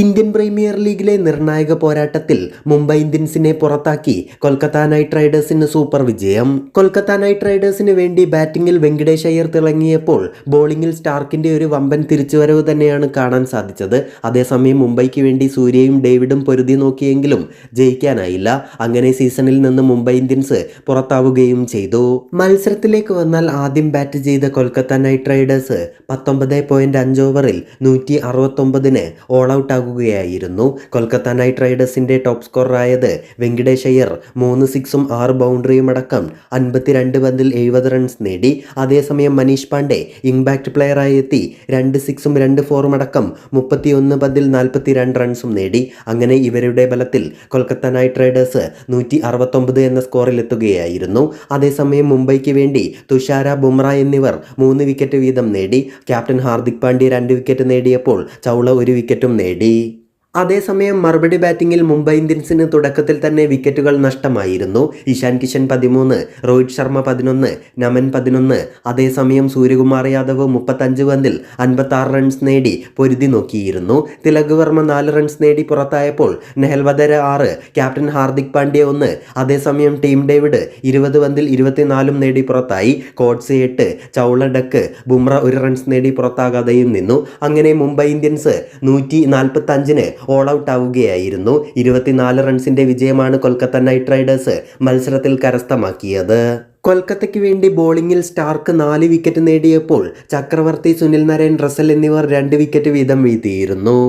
Indian premier ലീഗിലെ നിർണായക പോരാട്ടത്തിൽ മുംബൈ ഇന്ത്യൻസിനെ പുറത്താക്കി കൊൽക്കത്ത നൈറ്റ് റൈഡേഴ്സിന് സൂപ്പർ വിജയം. കൊൽക്കത്ത നൈറ്റ് റൈഡേഴ്സിന് വേണ്ടി ബാറ്റിംഗിൽ വെങ്കടേഷ് അയ്യർ തിളങ്ങിയപ്പോൾ ബോളിംഗിൽ സ്റ്റാർക്കിന്റെ ഒരു വമ്പൻ തിരിച്ചുവരവ് തന്നെയാണ് കാണാൻ സാധിച്ചത്. അതേസമയം മുംബൈക്ക് വേണ്ടി സൂര്യയും ഡേവിഡും പൊരുതി നോക്കിയെങ്കിലും ജയിക്കാനായില്ല. അങ്ങനെ സീസണിൽ നിന്ന് മുംബൈ ഇന്ത്യൻസ് പുറത്താവുകയും ചെയ്തു. മത്സരത്തിലേക്ക് വന്നാൽ ആദ്യം ബാറ്റ് ചെയ്ത കൊൽക്കത്ത നൈറ്റ് റൈഡേഴ്സ് പത്തൊമ്പത് പോയിന്റ് അഞ്ച് ഓവറിൽ നൂറ്റി അറുപത്തൊമ്പതിന് ഓൾ ഔട്ട് ആകുകയായിരുന്നു കൊൽക്കത്ത നൈറ്റ് റൈഡേഴ്സിന്റെ ടോപ്പ് സ്കോറായത് വെങ്കിടേഷ് അയ്യർ മൂന്ന് സിക്സും ആറ് ബൗണ്ടറിയും അടക്കം അൻപത്തിരണ്ട് പന്തിൽ എഴുപത് റൺസ് നേടി. അതേസമയം മനീഷ് പാണ്ഡെ പ്ലെയർ പ്ലെയറായി എത്തി രണ്ട് സിക്സും രണ്ട് ഫോറും അടക്കം മുപ്പത്തിയൊന്ന് പന്തിൽ നാൽപ്പത്തിരണ്ട് റൺസും നേടി. അങ്ങനെ ഇവരുടെ ബലത്തിൽ കൊൽക്കത്ത നൈറ്റ് റൈഡേഴ്സ് നൂറ്റി അറുപത്തൊമ്പത് എന്ന സ്കോറിലെത്തുകയായിരുന്നു അതേസമയം മുംബൈക്ക് വേണ്ടി തുഷാര ബുംറ എന്നിവർ മൂന്ന് വിക്കറ്റ് വീതം നേടി. ക്യാപ്റ്റൻ ഹാർദിക് പാണ്ഡ്യ രണ്ട് വിക്കറ്റ് നേടിയപ്പോൾ ചൗള ഒരു വിക്കറ്റും നേടി. kasih. അതേസമയം മറുപടി ബാറ്റിംഗിൽ മുംബൈ ഇന്ത്യൻസിന് തുടക്കത്തിൽ തന്നെ വിക്കറ്റുകൾ നഷ്ടമായിരുന്നു. ഇഷാൻ കിഷൻ പതിമൂന്ന് രോഹിത് ശർമ്മ പതിനൊന്ന് നമൻ പതിനൊന്ന്. അതേസമയം സൂര്യകുമാർ യാദവ് മുപ്പത്തഞ്ച് പന്തിൽ അൻപത്താറ് റൺസ് നേടി പൊരുതി നോക്കിയിരുന്നു. തിലക് വർമ്മ നാല് റൺസ് നേടി പുറത്തായപ്പോൾ നെഹൽവദര ആറ് ക്യാപ്റ്റൻ ഹാർദിക് പാണ്ഡ്യ ഒന്ന്. അതേസമയം ടീം ഡേവിഡ് ഇരുപത് പന്തിൽ ഇരുപത്തിനാലും നേടി പുറത്തായി. കോട്സ് എട്ട് ചൗള ഡക്ക് ബുംറ ഒരു റൺസ് നേടി പുറത്താകാതെയും നിന്നു. അങ്ങനെ മുംബൈ ഇന്ത്യൻസ് നൂറ്റി നാൽപ്പത്തി അഞ്ചിന് ഓൾ ഔട്ട് ആവുകയായിരുന്നു. ഇരുപത്തിനാല് റൺസിന്റെ വിജയമാണ് കൊൽക്കത്ത നൈറ്റ് റൈഡേഴ്സ് മത്സരത്തിൽ കരസ്ഥമാക്കിയത്. കൊൽക്കത്തയ്ക്ക് വേണ്ടി ബോളിംഗിൽ സ്റ്റാർക്ക് നാല് വിക്കറ്റ് നേടിയപ്പോൾ ചക്രവർത്തി സുനിൽ നരേൻ റസൽ എന്നിവർ രണ്ട് വിക്കറ്റ് വീതം വീഴ്ത്തിയിരുന്നു